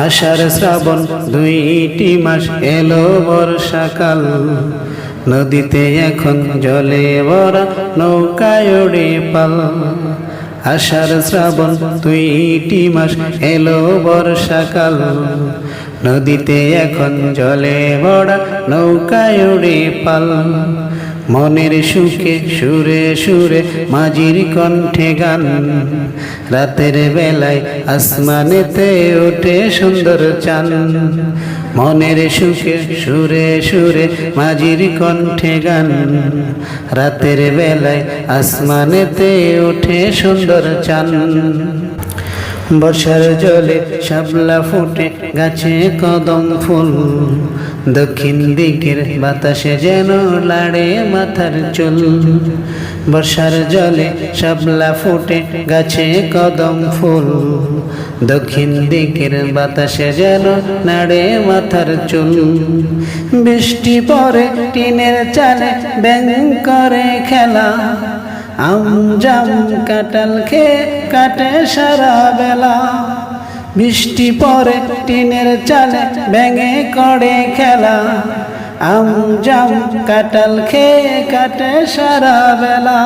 আষাঢ় শ্রাবণ দুইটি মাস এলো বর্ষাকাল। নদীতে এখন জলে ভরা নৌকায় ওড়ে পাল। আষাঢ় শ্রাবণ দুইটি মাস এলো বর্ষাকাল। নদীতে এখন জলে ভরা নৌকায় ওড়ে পাল। মনের সুখে সুরে সুরে মাঝির কণ্ঠে গান। রাতের বেলায় আসমানেতে ওঠে সুন্দর চান। মনের সুখে সুরে সুরে মাঝির কণ্ঠে গান। রাতের বেলায় আসমানেতে ওঠে সুন্দর চান। বর্ষার জলে শাপলা ফুটে গাছে কদম ফুল। দক্ষিণ দিকের বাতাসে যেন লাড়ে মাথার চুল। বর্ষার জলে শাপলা ফুটে গাছে কদম ফুল। দক্ষিণ দিকের বাতাসে যেন নাড়ে মাথার চুল। বৃষ্টি পরে টিনের চালে ব্যাং করে খেলা। আম জাম কাটাল খেয়ে কাটে সারা বেলা বৃষ্টি পরে টিনের চালে ব্যাঙে করে খেলা। আমজাম কাটাল খেয়ে কাটে সারা বেলা